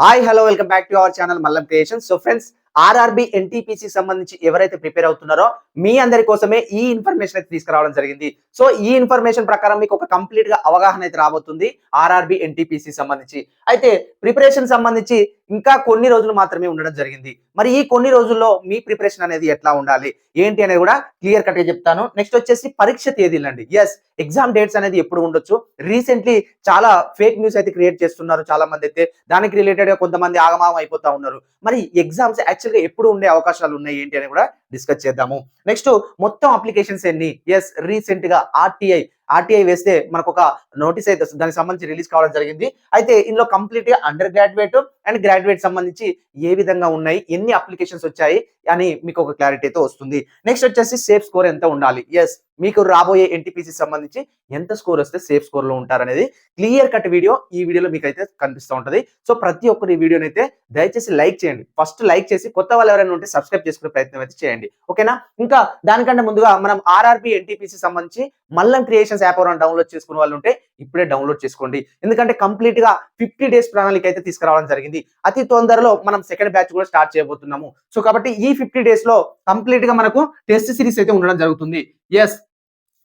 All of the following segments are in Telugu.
Hi hello welcome back to our channel Mallam creation so friends RRB NTPC సంబంధించి ఎవరైతే ప్రిపేర్ అవుతున్నారో మీ అందరి కోసమే ఈ ఇన్ఫర్మేషన్ అయితే తీసుకురావడం జరిగింది. సో ఈ ఇన్ఫర్మేషన్ ప్రకారం మీకు ఒక కంప్లీట్గా అవగాహన అయితే రాబోతుంది ఆర్ఆర్బి ఎన్టీపీసీ సంబంధించి. అయితే ప్రిపరేషన్ సంబంధించి ఇంకా కొన్ని రోజులు మాత్రమే ఉండడం జరిగింది. మరి ఈ కొన్ని రోజుల్లో మీ ప్రిపరేషన్ అనేది ఎట్లా ఉండాలి? ఏంటి అనేది కూడా క్లియర్ కట్గా చెప్తాను. నెక్స్ట్ వచ్చేసి పరీక్ష తేదీలండి ఎస్ ఎగ్జామ్ డేట్స్ అనేది ఎప్పుడు ఉండొచ్చు? రీసెంట్లీ చాలా ఫేక్ న్యూస్ అయితే క్రియేట్ చేస్తున్నారు చాలా మంది అయితే. దానికి రిలేటెడ్గా కొంతమంది ఆగమాగం అయిపోతా ఉన్నారు. మరి ఎగ్జామ్స్ యాక్చువల్గా ఎప్పుడు ఉండే అవకాశాలు ఉన్నాయి ఏంటి అని కూడా డిస్కస్ చేద్దాము. నెక్స్ట్ మొత్తం అప్లికేషన్స్ ఎన్ని? ఎస్ రీసెంట్గా ఆర్టీఐ ఆర్టీఐ వేస్తే మనకు ఒక నోటీస్ అయితే దానికి సంబంధించి రిలీజ్ కావడం జరిగింది. అయితే ఇందులో కంప్లీట్గా అండర్ గ్రాడ్యుయేట్ అండ్ గ్రాడ్యుయేట్ సంబంధించి ఏ విధంగా ఉన్నాయి ఎన్ని అప్లికేషన్స్ వచ్చాయి అని మీకు ఒక క్లారిటీ అయితే వస్తుంది. నెక్స్ట్ వచ్చేసి సేఫ్ స్కోర్ ఎంత ఉండాలి? ఎస్ మీకు రాబోయే ఎన్టీపీసీ సంబంధించి ఎంత స్కోర్ వస్తే సేఫ్ స్కోర్లో ఉంటారనేది క్లియర్ కట్ వీడియో ఈ వీడియోలో మీకు అయితే కనిపిస్తూ ఉంటది. సో ప్రతి ఒక్కరు ఈ వీడియోని అయితే దయచేసి లైక్ చేయండి. ఫస్ట్ లైక్ చేసి కొత్త వాళ్ళు ఎవరైనా ఉంటే సబ్స్క్రైబ్ చేసుకునే ప్రయత్నం అయితే చేయండి. ఓకేనా? ఇంకా దానికంటే ముందుగా మనం ఆర్ఆర్బి ఎన్టీపీసీ సంబంధించి మల్లం క్రియేషన్స్ యాప్ ఎవరైనా డౌన్లోడ్ చేసుకునే వాళ్ళు ఉంటే ఇప్పుడే డౌన్లోడ్ చేసుకోండి. ఎందుకంటే కంప్లీట్గా ఫిఫ్టీ డేస్ ప్రణాళిక అయితే తీసుకురావడం జరిగింది. అతి తొందరలో మనం సెకండ్ బ్యాచ్ కూడా స్టార్ట్ చేయబోతున్నాము. సో కాబట్టి ఈ ఫిఫ్టీ డేస్లో కంప్లీట్గా మనకు టెస్ట్ సిరీస్ అయితే ఉండడం జరుగుతుంది. ఎస్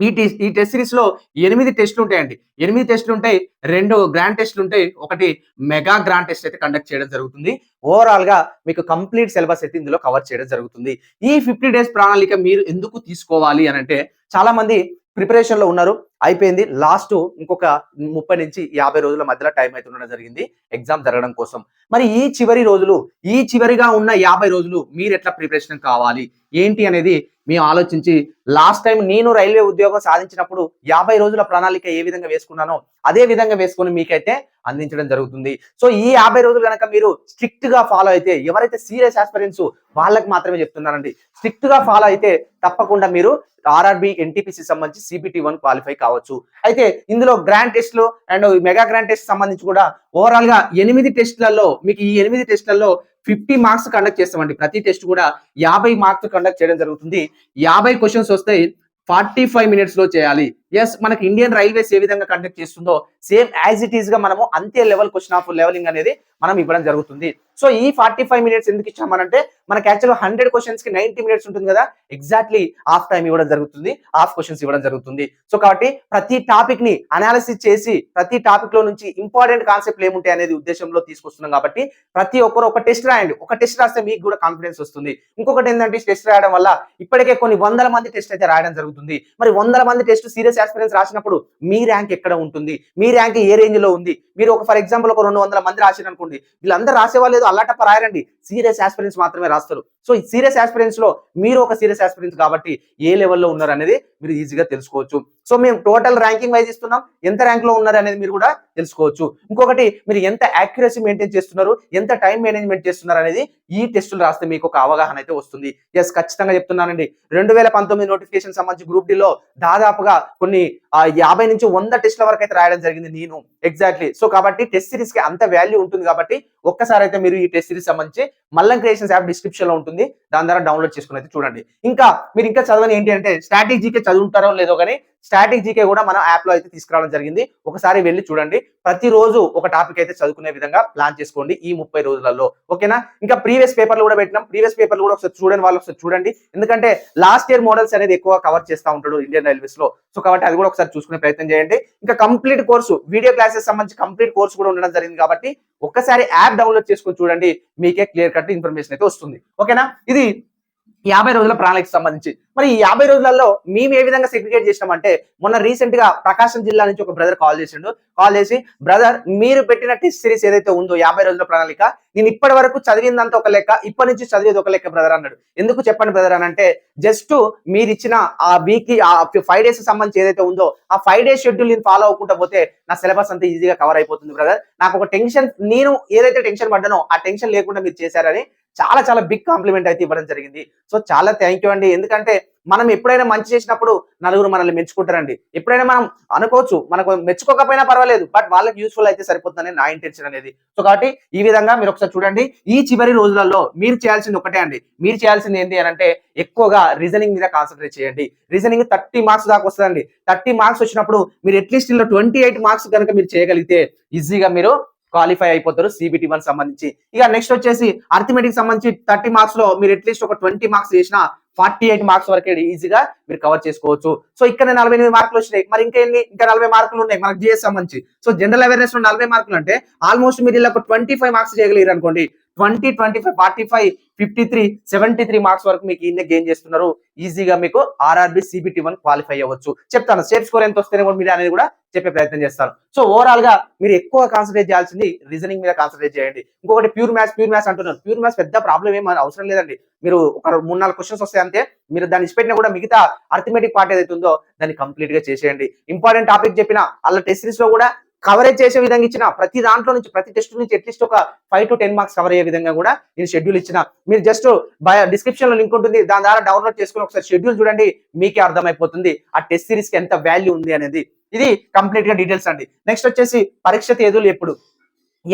ఈ టెస్ట్ ఈ టెస్ట్ సిరీస్లో ఎనిమిది టెస్టులు ఉంటాయండి. ఎనిమిది టెస్టులు ఉంటాయి రెండు గ్రాండ్ టెస్టులు ఉంటాయి ఒకటి మెగా గ్రాండ్ టెస్ట్ అయితే కండక్ట్ చేయడం జరుగుతుంది. ఓవరాల్గా మీకు కంప్లీట్ సిలబస్ అయితే ఇందులో కవర్ చేయడం జరుగుతుంది. ఈ ఫిఫ్టీ డేస్ ప్రణాళిక మీరు ఎందుకు తీసుకోవాలి అని అంటే చాలా మంది ప్రిపరేషన్లో ఉన్నారు. అయిపోయింది. లాస్ట్ ఇంకొక ముప్పై నుంచి యాభై రోజుల మధ్యలో టైం అయితే ఉండడం జరిగింది. ఎగ్జామ్ జరగడం కోసం. మరి ఈ చివరి రోజులు ఈ చివరిగా ఉన్న యాభై రోజులు మీరు ఎట్లా ప్రిపరేషన్ కావాలి? ఏంటి అనేది మేము ఆలోచించి లాస్ట్ టైం నేను రైల్వే ఉద్యోగం సాధించినప్పుడు యాభై రోజుల ప్రణాళిక ఏ విధంగా వేసుకున్నానో అదే విధంగా వేసుకొని మీకైతే అందించడం జరుగుతుంది. సో ఈ యాభై రోజులు కనుక మీరు స్ట్రిక్ట్గా ఫాలో అయితే ఎవరైతే సీరియస్ ఆస్పిరెంట్స్ వాళ్ళకి మాత్రమే చెప్తున్నానండి. స్ట్రిక్ట్గా ఫాలో అయితే తప్పకుండా మీరు ఆర్ఆర్బి ఎన్టీపీసీ సంబంధించి సిబిటి వన్ క్వాలిఫై కావచ్చు. అయితే ఇందులో గ్రాండ్ టెస్ట్లు అండ్ మెగా గ్రాండ్ టెస్ట్ సంబంధించి కూడా ఓవరాల్గా ఎనిమిది టెస్ట్లలో మీకు ఈ ఎనిమిది టెస్ట్లలో ఫిఫ్టీ మార్క్స్ కండక్ట్ చేస్తామండి. ప్రతి టెస్ట్ కూడా యాభై మార్క్స్ కండక్ట్ చేయడం జరుగుతుంది. యాభై క్వశ్చన్స్ వస్తాయి ఫార్టీ ఫైవ్ మినిట్స్లో చేయాలి. ఎస్ మనకి ఇండియన్ రైల్వేస్ ఏ విధంగా కండక్ట్ చేస్తుందో సేమ్ యాజ్ ఇట్ ఈస్గా మనము అంతే లెవెల్ క్వశ్చన్ ఆఫ్ లెవెలింగ్ అనేది మనం ఇవ్వడం జరుగుతుంది. సో ఈ ఫార్టీ ఫైవ్ మినిట్స్ ఎందుకు ఇచ్చామనంటే మనకి యాక్చువల్ హండ్రెడ్ క్వశ్చన్స్కి నైన్టీ మినిట్స్ ఉంటుంది కదా ఎగ్జాక్ట్లీ హాఫ్ టైం ఇవ్వడం జరుగుతుంది హాఫ్ క్వశ్చన్స్ ఇవ్వడం జరుగుతుంది. సో కాబట్టి ప్రతి టాపిక్ని అనాలిసిస్ చేసి ప్రతి టాపిక్లో నుంచి ఇంపార్టెంట్ కాన్సెప్ట్ ఏముంటాయి అనేది ఉద్దేశంలో తీసుకొస్తున్నాం కాబట్టి ప్రతి ఒక్కరు ఒక టెస్ట్ రాయండి. ఒక టెస్ట్ రాస్తే మీకు కూడా కాన్ఫిడెన్స్ వస్తుంది. ఇంకొకటి ఏంటంటే టెస్ట్ రాయడం వల్ల ఇప్పటికే కొన్ని వందల మంది టెస్ట్ అయితే రాయడం జరుగుతుంది. మరి వందల మంది టెస్ట్ సీరియస్ ఆస్పిరెన్స్ రాసినప్పుడు మీ ర్యాంక్ ఎక్కడ ఉంటుంది? మీ ర్యాంక్ ఏ రేంజ్లో ఉంది? మీరు ఒక ఫర్ ఎగ్జాంపుల్ ఒక రెండు వందల మంది రాసిన అనుకోండి వీళ్ళందరూ రాసేవాళ్ళు ఏదో అల్లాటప్ప రాయరండి సీరియస్ ఆస్పిరెన్స్ మాత్రమే రాస్తారు. సో ఈ సీరియస్ ఆస్పిరెన్స్లో మీరు ఒక సీరియస్ ఆస్పిరెన్స్ కాబట్టి ఏ లెవెల్లో ఉన్నారు అనేది మీరు ఈజీగా తెలుసుకోవచ్చు. సో మేము టోటల్ ర్యాంకింగ్ వైజ్ ఇస్తున్నాం. ఎంత ర్యాంక్లో ఉన్నారు అనేది మీరు కూడా తెలుసుకోవచ్చు. ఇంకొకటి మీరు ఎంత యాక్యురసీ మెయింటైన్ చేస్తున్నారు? ఎంత టైం మేనేజ్మెంట్ చేస్తున్నారు అనేది ఈ టెస్టులు రాస్తే మీకు ఒక అవగాహన అయితే వస్తుంది. ఎస్ ఖచ్చితంగా చెప్తున్నానండి. రెండు వేల పంతొమ్మిది నోటిఫికేషన్ సంబంధించి గ్రూప్ డిలో దాదాపుగా కొన్ని యాభై నుంచి వంద టెస్ట్ల వరకు అయితే రాయడం జరిగింది నేను. ఎగ్జాక్ట్లీ సో కాబట్టి టెస్ట్ సిరీస్కి అంత వాల్యూ ఉంటుంది కాబట్టి ఒక్కసారి అయితే మీరు ఈ టెస్ట్ సిరీస్ సంబంధించి మల్లం క్రియేషన్స్ యాప్ డిస్క్రిప్షన్లో ఉంటుంది. దాని ద్వారా డౌన్లోడ్ చేసుకుని అయితే చూడండి. ఇంకా మీరు ఇంకా చదవని ఏంటి అంటే స్ట్రాటజీకే చదువుంటారో లేదో కానీ స్టాటిక్ జీకే కూడా మనం యాప్లో అయితే తీసుకురావడం జరిగింది. ఒకసారి వెళ్ళి చూడండి. ప్రతిరోజు ఒక టాపిక్ అయితే చదువుకునే విధంగా ప్లాన్ చేసుకోండి ఈ ముప్పై రోజులలో. ఓకేనా ఇంకా ప్రీవియస్ పేపర్లు కూడా పెట్టినాం. ప్రీవియస్ పేపర్లు కూడా ఒకసారి చూడండి వాళ్ళు ఒకసారి చూడండి. ఎందుకంటే లాస్ట్ ఇయర్ మోడల్స్ అనేది ఎక్కువ కవర్ చేస్తూ ఉంటాడు ఇండియన్ రైల్వేస్లో. సో కాబట్టి అది కూడా ఒకసారి చూసుకునే ప్రయత్నం చేయండి. ఇంకా కంప్లీట్ కోర్సు వీడియో క్లాసెస్ సంబంధించి కంప్లీట్ కోర్సు కూడా ఉండడం జరిగింది కాబట్టి ఒక్కసారి యాప్ డౌన్లోడ్ చేసుకొని చూడండి. మీకే క్లియర్ కట్ ఇన్ఫర్మేషన్ అయితే వస్తుంది. ఓకేనా ఇది యాభై రోజుల ప్రణాళిక సంబంధించి. మరి ఈ యాభై రోజులలో మేము ఏ విధంగా సెగ్రిగేట్ చేసినామంటే మొన్న రీసెంట్గా ప్రకాశం జిల్లా నుంచి ఒక బ్రదర్ కాల్ చేసిండు. కాల్ చేసి బ్రదర్ మీరు పెట్టిన టెస్ట్ సిరీస్ ఏదైతే ఉందో యాభై రోజుల ప్రణాళిక నేను ఇప్పటి వరకు చదివిందంతా ఒక లెక్క ఇప్పటి నుంచి చదివేది ఒక లెక్క బ్రదర్ అన్నాడు. ఎందుకు చెప్పండి బ్రదర్ అని అంటే జస్ట్ మీరు ఇచ్చిన ఆ వీక్ ఆ ఫైవ్ డేస్ సంబంధించి ఏదైతే ఉందో ఆ ఫైవ్ డేస్ షెడ్యూల్ నేను ఫాలో అవ్వకుండా పోతే నా సిలబస్ అంతా ఈజీగా కవర్ అయిపోతుంది బ్రదర్ నాకు ఒక టెన్షన్ నేను ఏదైతే టెన్షన్ పడ్డానో ఆ టెన్షన్ లేకుండా మీరు చేశారని చాలా చాలా బిగ్ కాంప్లిమెంట్ అయితే ఇవ్వడం జరిగింది. సో చాలా థ్యాంక్ యూ అండి. ఎందుకంటే మనం ఎప్పుడైనా మంచి చేసినప్పుడు నలుగురు మనల్ని మెచ్చుకుంటారండి. ఎప్పుడైనా మనం అనుకోవచ్చు మనకు మెచ్చుకోకపోయినా పర్వాలేదు బట్ వాళ్ళకి యూస్ఫుల్ అయితే సరిపోతుందని నా ఇంటెన్షన్ అనేది. సో కాబట్టి ఈ విధంగా మీరు ఒకసారి చూడండి. ఈ చివరి రోజులలో మీరు చేయాల్సింది ఒకటే అండి. మీరు చేయాల్సింది ఏంటి అని అంటే ఎక్కువగా రీజనింగ్ మీద కాన్సన్ట్రేట్ చేయండి. రీజనింగ్ థర్టీ మార్క్స్ దాకా వస్తుందండి. థర్టీ మార్క్స్ వచ్చినప్పుడు మీరు అట్లీస్ట్ ఇలా ట్వంటీ ఎయిట్ మార్క్స్ కనుక మీరు చేయగలిగితే ఈజీగా మీరు క్వాలిఫై అయిపోతారు సిబిటి వన్ సంబంధించి. ఇక నెక్స్ట్ వచ్చేసి అర్థమెటిక్ సంబంధించి థర్టీ మార్క్స్లో మీరు అట్లీస్ట్ ఒక ట్వంటీ మార్క్స్ చేసిన ఫార్టీ ఎయిట్ మార్క్స్ వరకు ఈజీగా మీరు కవర్ చేసుకోవచ్చు. సో ఇక్కడ నలభై ఎనిమిది మార్కులు వచ్చినాయి. మరి ఇంకా ఎన్ని ఇంకా నలభై మార్కులు ఉన్నాయి మనకు జిఎస్ సంబంధించి. సో జనరల్ అవేర్నెస్లో నలభై మార్కులు అంటే ఆల్మోస్ట్ మీరు ఇలా ట్వంటీ ఫైవ్ మార్క్స్ చేయగలిగారు అనుకోండి twenty twenty five forty five fifty three seventy three marks వరకు మీకు ఈయన గెయిన్ చేస్తున్నారు. ఈజీగా మీకు ఆర్ఆర్బి సిబిటి వన్ క్వాలిఫై అవ్వచ్చు. చెప్తాను సేఫ్ స్కోర్ ఎంత వస్తేనే కూడా మీరు అనేది కూడా చెప్పే ప్రయత్నం చేస్తాను సో ఓవరాల్గా మీరు ఎక్కువ కాన్సన్ట్రేట్ చేయాల్సింది రీజనింగ్ మీద కాన్సన్ట్రేట్ చేయండి. ఇంకొకటి ప్యూర్ మ్యాథ్స్ ప్యూర్ మ్యాథ్స్ అంటున్నారు ప్యూర్ మ్యాథ్స్ పెద్ద ప్రాబ్లం ఏం అవసరం లేదండి. మీరు ఒక మూడు నాలుగు క్వశ్చన్స్ వస్తాయి అంతే. మీరు దాన్ని ఇచ్చిపెట్టినా కూడా మిగతా అర్థమెటిక్ పార్ట్ ఏదైతే ఉందో దాన్ని కంప్లీట్గా చేసేయండి. ఇంపార్టెంట్ టాపిక్ చెప్పిన అలా టెస్ట్ సిరీస్లో కూడా కవరేజ్ చేసే విధంగా ఇచ్చిన ప్రతి దాంట్లో నుంచి ప్రతి టెస్ట్ నుంచి అట్లీస్ట్ ఒక five to ten marks cover అయ్యే విధంగా కూడా నేను షెడ్యూల్ ఇచ్చిన. మీరు జస్ట్ డిస్క్రిప్షన్లో లింక్ ఉంటుంది. దాని ద్వారా డౌన్లోడ్ చేసుకుని ఒకసారి షెడ్యూల్ చూడండి మీకే అర్థమైపోతుంది. ఆ టెస్ట్ సిరీస్కి ఎంత వాల్యూ ఉంది అనేది. ఇది కంప్లీట్గా డీటెయిల్స్ అండి. నెక్స్ట్ వచ్చేసి పరీక్ష తేదీలు ఎప్పుడు?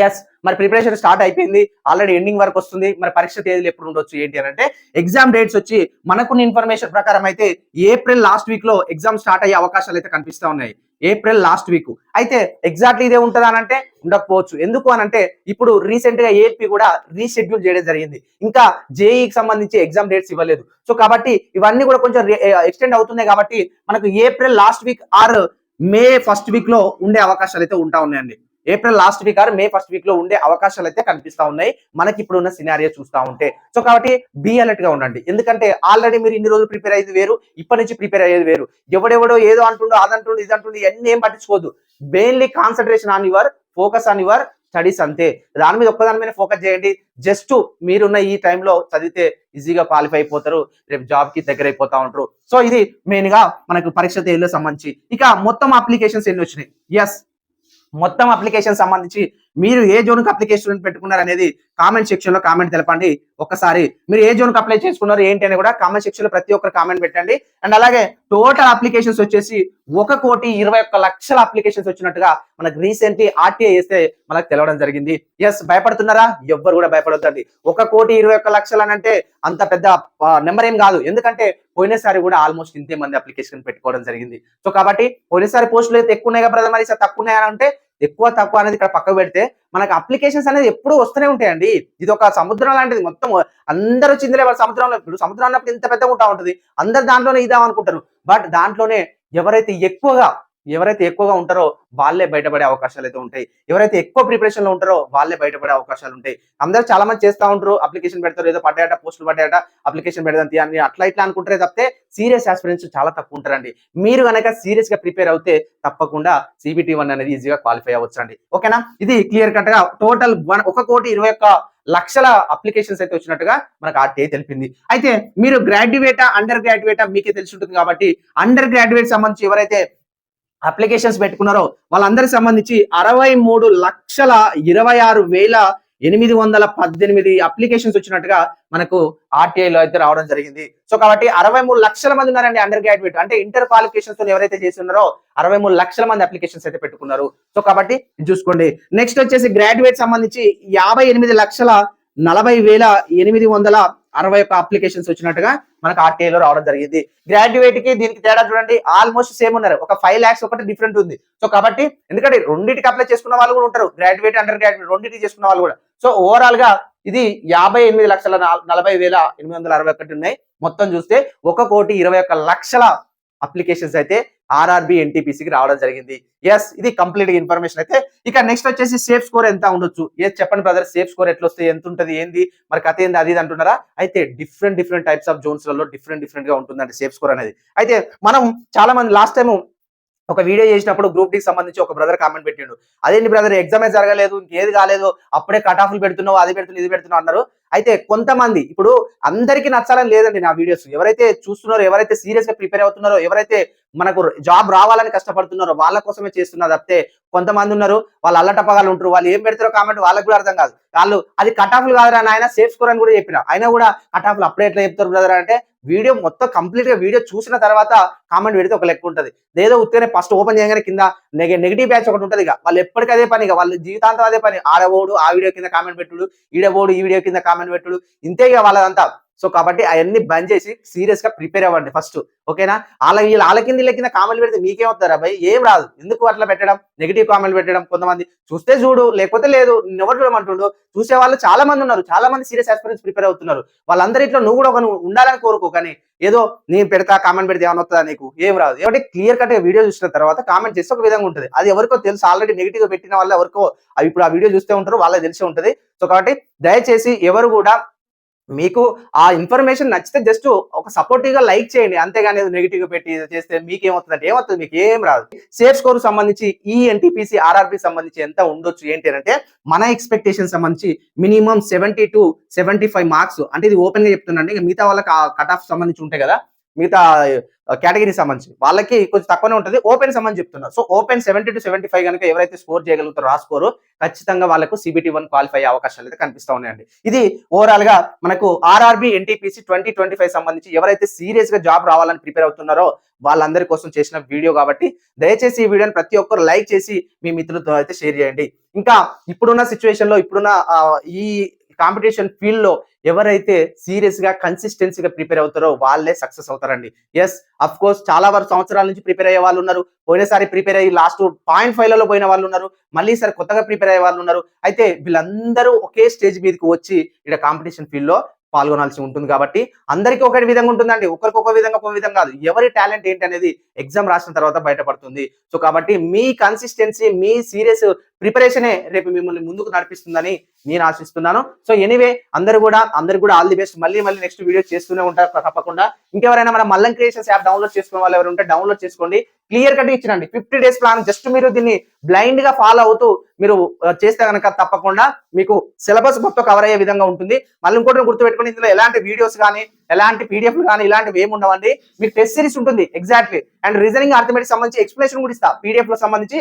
ఎస్ మరి ప్రిపరేషన్ స్టార్ట్ అయిపోయింది. ఆల్రెడీ ఎండింగ్ వరకు వస్తుంది. మరి పరీక్ష తేదీలు ఎప్పుడు ఉండొచ్చు ఏంటి అని అంటే ఎగ్జామ్ డేట్స్ వచ్చి మనకున్న ఇన్ఫర్మేషన్ ప్రకారం అయితే ఏప్రిల్ లాస్ట్ వీక్లో ఎగ్జామ్ స్టార్ట్ అయ్యే అవకాశాలు అయితే కనిపిస్తా ఉన్నాయి. ఏప్రిల్ లాస్ట్ వీక్ అయితే ఎగ్జాక్ట్లీ ఇదే ఉంటుందా అని అంటే ఉండకపోవచ్చు. ఎందుకు అని అంటే ఇప్పుడు రీసెంట్గా ఏపీ కూడా రీషెడ్యూల్ చేయడం జరిగింది. ఇంకా జేఈకి సంబంధించి ఎగ్జామ్ డేట్స్ ఇవ్వలేదు. సో కాబట్టి ఇవన్నీ కూడా కొంచెం ఎక్స్టెండ్ అవుతున్నాయి కాబట్టి మనకు April last week or May first వీక్లో ఉండే అవకాశాలు అయితే ఉంటా ఉన్నాయండి. April last week or May first వీక్లో ఉండే అవకాశాలు అయితే కనిపిస్తా ఉన్నాయి. మనకి ఇప్పుడు ఉన్న సినారియో చూస్తా ఉంటే. సో కాబట్టి బీ అలర్ట్గా ఉండండి. ఎందుకంటే ఆల్రెడీ మీరు ఇన్ని రోజులు ప్రిపేర్ అయ్యేది వేరు ఇప్పటి నుంచి ప్రిపేర్ అయ్యేది వేరు. ఎవడెవడో ఏదో అంటుండో అదంటుండో ఇది అంటుండో ఇవన్నీ ఏం పట్టించుకోవద్దు mainly concentration on your focus on your studies అంతే. దాని మీద ఒక్కదాని మీద ఫోకస్ చేయండి. జస్ట్ మీరున్న ఈ టైంలో చదివితే ఈజీగా క్వాలిఫై అయిపోతారు. రేపు జాబ్కి దగ్గర అయిపోతా ఉంటారు. సో ఇది మెయిన్గా మనకు పరీక్ష తేదీలో సంబంధించి. ఇక మొత్తం అప్లికేషన్స్ ఎన్ని వచ్చినాయి? ఎస్ మొత్తం అప్లికేషన్ సంబంధించి మీరు ఏ జోన్కి అప్లికేషన్ పెట్టుకున్నారు అనేది కామెంట్ సెక్షన్లో కామెంట్ తెలపండి. ఒకసారి మీరు ఏ జోన్కి అప్లై చేసుకున్నారు ఏంటి అని కూడా కామెంట్ సెక్షన్లో ప్రతి ఒక్కరు కామెంట్ పెట్టండి. అండ్ అలాగే టోటల్ అప్లికేషన్స్ వచ్చేసి ఒక కోటి ఇరవై ఒక్క లక్షల అప్లికేషన్స్ వచ్చినట్టుగా మనకు రీసెంట్లీ ఆర్టీఐ వేస్తే మనకు తెలవడం జరిగింది. ఎస్ భయపడుతున్నారా? ఎవ్వరు కూడా భయపడొద్దండి. ఒక కోటి ఇరవై ఒక్క లక్షలు అని అంటే అంత పెద్ద నెంబర్ ఏం కాదు. ఎందుకంటే పోయినసారి కూడా ఆల్మోస్ట్ ఇంతే మంది అప్లికేషన్ పెట్టుకోవడం జరిగింది. సో కాబట్టి పోయినసారి పోస్టులు అయితే ఎక్కువ ఉన్నాయి కదా బ్రదర్ మరి? తక్కువ ఉన్నాయని అంటే ఎక్కువ తక్కువ అనేది ఇక్కడ పక్కకు పెడితే మనకు అప్లికేషన్స్ అనేది ఎప్పుడు వస్తూనే ఉంటాయండి. ఇది ఒక సముద్రం లాంటిది. మొత్తం అందరూ చిందలే వాళ్ళ సముద్రంలో ఇప్పుడు సముద్రం అన్నప్పుడు ఇంత పెద్దగా ఉంటా ఉంటుంది. అందరు దాంట్లోనే ఇదాం అనుకుంటారు. బట్ దాంట్లోనే ఎవరైతే ఎక్కువగా ఎవరైతే ఎక్కువగా ఉంటారో వాళ్ళే బయటపడే అవకాశాలు అయితే ఉంటాయి. ఎవరైతే ఎక్కువ ప్రిపరేషన్లో ఉంటారో వాళ్ళే బయటపడే అవకాశాలు ఉంటాయి. అందరూ చాలా మంది చేస్తా ఉంటారు. అప్లికేషన్ పెడతారు. ఏదో పడ్డాయట పోస్టులు పడ్డాయట అప్లికేషన్ పెడదాం తీయాలని అట్లా ఇట్లా అనుకుంటారే తప్పితే సీరియస్ ఆస్పిరెన్స్ చాలా తక్కువ ఉంటారండి. మీరు కనుక సీరియస్గా ప్రిపేర్ అవుతే తప్పకుండా సిబిటి వన్ అనేది ఈజీగా క్వాలిఫై అవ్వచ్చు అండి ఓకేనా? ఇది క్లియర్ కట్గా టోటల్ వన్ ఒక కోటి ఇరవై ఒక్క లక్షల అప్లికేషన్స్ అయితే వచ్చినట్టుగా మనకు ఆర్టీఐ తెలిపింది. అయితే మీరు గ్రాడ్యుయేటా అండర్ గ్రాడ్యుయేటా మీకే తెలిసి ఉంటుంది కాబట్టి అండర్ గ్రాడ్యుయేట్ సంబంధించి ఎవరైతే అప్లికేషన్స్ పెట్టుకున్నారో వాళ్ళందరికి సంబంధించి అరవై మూడు లక్షల ఇరవై ఆరు వేల ఎనిమిది వందల పద్దెనిమిది అప్లికేషన్స్ వచ్చినట్టుగా మనకు ఆర్టీఐలో అయితే రావడం జరిగింది. సో కాబట్టి అరవై మూడు లక్షల మంది ఉన్నారండి అండర్ గ్రాడ్యుయేట్. అంటే ఇంటర్ క్వాలిఫికేషన్స్తో ఎవరైతే చేస్తున్నారో అరవై మూడు లక్షల మంది అప్లికేషన్స్ అయితే పెట్టుకున్నారు. సో కాబట్టి చూసుకోండి. నెక్స్ట్ వచ్చేసి గ్రాడ్యుయేట్ సంబంధించి యాభై ఎనిమిది లక్షల నలభై వేల ఎనిమిది వందల అరవై ఒక్క అప్లికేషన్స్ వచ్చినట్టుగా మనకు ఆర్టీఐలో రావడం జరిగింది. గ్రాడ్యుయేట్కి దీనికి తేడా చూడండి ఆల్మోస్ట్ సేమ్ ఉన్నారు. ఒక ఫైవ్ లాక్స్ ఒకటి డిఫరెంట్ ఉంది. సో కాబట్టి ఎందుకంటే రెండింటికి అప్లై చేసుకున్న వాళ్ళు కూడా ఉంటారు. గ్రాడ్యుయేట్ అండర్ గ్రాడ్యుయేట్ రెండింటికి చేసుకున్న వాళ్ళు కూడా. సో ఓవరాల్గా ఇది యాభై ఎనిమిది లక్షల నలభై వేల ఎనిమిది వందల అరవై ఒకటి ఉన్నాయి. మొత్తం చూస్తే ఒక కోటి ఇరవై ఒక్క లక్షల అప్లికేషన్స్ అయితే ఆర్ఆర్బి ఎన్టీపీసీకి రావడం జరిగింది. ఎస్ ఇది కంప్లీట్ ఇన్ఫర్మేషన్ అయితే. ఇక నెక్స్ట్ వచ్చేసి సేఫ్ స్కోర్ ఎంత ఉండొచ్చు? ఏ చెప్పండి బ్రదర్ సేఫ్ స్కోర్ ఎట్లా వస్తే ఎంత ఉంటుంది ఏంది? మరి కథ ఏంది? అది ఇది అంటున్నారా? అయితే డిఫరెంట్ డిఫరెంట్ టైప్స్ ఆఫ్ జోన్స్లలో డిఫరెంట్ డిఫరెంట్గా ఉంటుందండి సేఫ్ స్కోర్ అనేది. అయితే మనం చాలా మంది లాస్ట్ టైం ఒక వీడియో చేసినప్పుడు గ్రూప్ డికి సంబంధించి ఒక బ్రదర్ కామెంట్ పెట్టిండు. అదేంటి బ్రదర్ ఎగ్జామే జరగలేదు ఇంకేది కాలేదు అప్పుడే కట్ ఆఫ్లు పెడుతున్నావు అది పెడుతున్నావు ఇది పెడుతున్నావు అన్నారు. అయితే కొంతమంది ఇప్పుడు అందరికీ నచ్చాలని లేదండి నా వీడియోస్. ఎవరైతే చూస్తున్నారో ఎవరైతే సీరియస్గా ప్రిపేర్ అవుతున్నారో ఎవరైతే మనకు జాబ్ రావాలని కష్టపడుతున్నారు వాళ్ళ కోసమే చేస్తున్నారు తప్పితే కొంతమంది ఉన్నారు వాళ్ళు అల్లటపగాలు ఉంటారు వాళ్ళు ఏం పెడతారో కామెంట్ వాళ్ళకి కూడా అర్థం కాదు. వాళ్ళు అది కట్ ఆఫ్లు కాదురా ఆయన సేఫ్ స్కోర్ అని కూడా చెప్పిన. అయినా కూడా కట్ ఆఫ్లు అప్పుడే ఎట్లా చెప్తారు బ్రదర్ అంటే వీడియో మొత్తం కంప్లీట్గా వీడియో చూసిన తర్వాత కామెంట్ పెడితే ఒక లెక్క ఉంటుంది. ఏదో ఉత్తేనే ఫస్ట్ ఓపెన్ చేయగానే కింద నెగిటివ్ బ్యాచ్ ఒకటి ఉంటుంది ఇక. వాళ్ళు ఎప్పటికీ అదే పని ఇక. వాళ్ళ జీవితాంతం అదే పని. ఆడబోడు ఆ వీడియో కింద కామెంట్ పెట్టుడు ఈడబోడు ఈ వీడియో కింద కామెంట్ పెట్టుడు. ఇంతే ఇక వాళ్ళదంతా. సో కాబట్టి అవన్నీ బంద్ చేసి సీరియస్గా ప్రిపేర్ అవ్వండి ఫస్ట్ ఓకేనా? వాళ్ళ వీళ్ళు వాళ్ళ కింద వీళ్ళ కింద కామెంట్ పెడితే మీకేమవుతారా భయ్? ఏం రాదు. ఎందుకు అట్లా పెట్టడం? నెగిటివ్ కామెంట్ పెట్టడం కొంతమంది. చూస్తే చూడు లేకపోతే లేదు. ఎవరు చూడమంటుండు చూసే వాళ్ళు చాలా మంది ఉన్నారు. చాలా మంది సీరియస్ ఎక్స్పీరియన్స్ ప్రిపేర్ అవుతున్నారు. వాళ్ళందరి ఇట్లా నువ్వు కూడా ఒక ఉండాలని కోరుకో కానీ ఏదో నేను పెడతా కామెంట్ పెడితే ఏమైనా వస్తుందా నీకు? ఏం రాదు. ఏమంటే క్లియర్ కట్ వీడియో చూసిన తర్వాత కామెంట్ చేస్తే ఒక విధంగా ఉంటుంది. అది ఎవరికో తెలుసు. ఆల్రెడీ నెగిటివ్గా పెట్టిన వాళ్ళు ఎవరికో ఇప్పుడు ఆ వీడియో చూస్తే ఉంటారు వాళ్ళకి తెలిసి ఉంటుంది. సో కాబట్టి దయచేసి ఎవరు కూడా మీకు ఆ ఇన్ఫర్మేషన్ నచ్చితే జస్ట్ ఒక సపోర్టివ్గా లైక్ చేయండి. అంతేగాని నెగిటివ్ పెట్టి చేస్తే మీకు ఏమవుతుంది? అంటే ఏమవుతుంది మీకు ఏం రాదు సేఫ్ స్కోర్ సంబంధించి ఈ ఎన్టీపీసీ ఆర్ఆర్బి సంబంధించి ఎంత ఉండొచ్చు ఏంటి అంటే మన ఎక్స్పెక్టేషన్ సంబంధించి minimum seventy two seventy five marks అంటే ఇది ఓపెన్గా చెప్తున్నాండి ఇంకా మిగతా వాళ్ళకి కట్ ఆఫ్ సంబంధించి ఉంటాయి కదా. మిగతా కేటగిరీ సంబంధించి వాళ్ళకి కొంచెం తక్కువనే ఉంటుంది. ఓపెన్ సంబంధించి చెప్తున్నా. So open seventy two seventy five కనుక ఎవరైతే స్కోర్ చేయగలుగుతారో ఆ స్కోరు ఖచ్చితంగా వాళ్ళకు సిబిటి వన్ క్వాలిఫై అయ్యే అవకాశాలు అయితే కనిపిస్తూ ఉన్నాయండి. ఇది ఓవరాల్గా మనకు RRB NTPC twenty twenty five సంబంధించి ఎవరైతే సీరియస్గా జాబ్ రావాలని ప్రిపేర్ అవుతున్నారో వాళ్ళందరి కోసం చేసిన వీడియో కాబట్టి దయచేసి ఈ వీడియోని ప్రతి ఒక్కరు లైక్ చేసి మీ మిత్రులతో అయితే షేర్ చేయండి. ఇంకా ఇప్పుడున్న సిచ్యువేషన్లో ఇప్పుడున్న ఈ కాంపిటీషన్ ఫీల్డ్లో ఎవరైతే సీరియస్గా కన్సిస్టెన్సీగా ప్రిపేర్ అవుతారో వాళ్ళే సక్సెస్ అవుతారండి. ఎస్ అఫ్ కోర్స్ చాలా వరకు సంవత్సరాల నుంచి ప్రిపేర్ అయ్యే వాళ్ళు ఉన్నారు. పోయినసారి ప్రిపేర్ అయ్యి లాస్ట్ పాయింట్ ఫైవ్లలో పోయిన వాళ్ళు ఉన్నారు. మళ్ళీ ఈసారి కొత్తగా ప్రిపేర్ అయ్యే వాళ్ళు ఉన్నారు. అయితే వీళ్ళందరూ ఒకే స్టేజ్ మీదకి వచ్చి ఇక్కడ కాంపిటీషన్ ఫీల్డ్లో పాల్గొనాల్సి ఉంటుంది కాబట్టి అందరికీ ఒకటి విధంగా ఉంటుందండి. ఒకరికి ఒక విధంగా ఒక విధంగా కాదు. ఎవరి టాలెంట్ ఏంటి అనేది ఎగ్జామ్ రాసిన తర్వాత బయటపడుతుంది. సో కాబట్టి మీ కన్సిస్టెన్సీ మీ సీరియస్ ప్రిపరేషనే రేపు మిమ్మల్ని ముందుకు నడిపిస్తుందని నేను ఆశిస్తున్నాను. సో ఎనీవే అందరూ కూడా అందరు కూడా ఆల్ ది బెస్ట్. మళ్ళీ మళ్ళీ నెక్స్ట్ వీడియో చేస్తూనే ఉంటారు తప్పకుండా. ఇంకెవరైనా మన మల్లం క్రియేషన్స్ యాప్ డౌన్లోడ్ చేసుకునే వాళ్ళు ఎవరు ఉంటే డౌన్లోడ్ చేసుకోండి. క్లియర్ కట్ ఇచ్చినండి ఫిఫ్టీ డేస్ ప్లాన్. జస్ట్ మీరు దీన్ని బ్లైండ్గా ఫాలో అవుతూ మీరు చేస్తే కనుక తప్పకుండా మీకు సిలబస్ మొత్తం కవర్ అయ్యే విధంగా ఉంటుంది. మళ్ళీ ఇంకోటి గుర్తుపెట్టుకుని ఇందులో ఎలాంటి వీడియోస్ కానీ ఎలాంటి పీడిఎఫ్ కానీ ఇలాంటివి ఏమి ఉండవండి. మీకు టెస్ట్ సిరీస్ ఉంటుంది ఎగ్జాక్ట్లీ అండ్ రీజనింగ్ అర్థమెటిక్ సంబంధించి ఎక్స్ప్లెనేషన్ కూడా ఇస్తా. పీడిఎఫ్లో సంబంధించి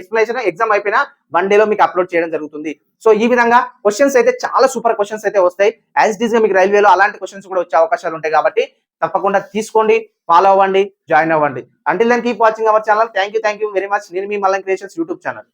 ఎక్స్ప్లెనేషన్ ఎగ్జామ్ అయిపోయినా వన్ డేలో మీకు అప్లోడ్ చేయడం జరుగుతుంది. సో ఈ విధంగా క్వశ్చన్స్ అయితే చాలా సూపర్ క్వశ్చన్స్ అయితే వస్తాయి. యాజ్ ఇట్ ఈస్గా మీకు రైల్వేలో అలాంటి క్వశ్చన్స్ కూడా వచ్చే అవకాశాలు ఉంటాయి కాబట్టి తప్పకుండా తీసుకోండి ఫాలో అవ్వండి జాయిన్ అవ్వండి. అంటే దాన్ని keep watching our channel thank you thank you very much నేను మీ మల్లం క్రియేషన్స్ యూట్యూబ్ ఛానల్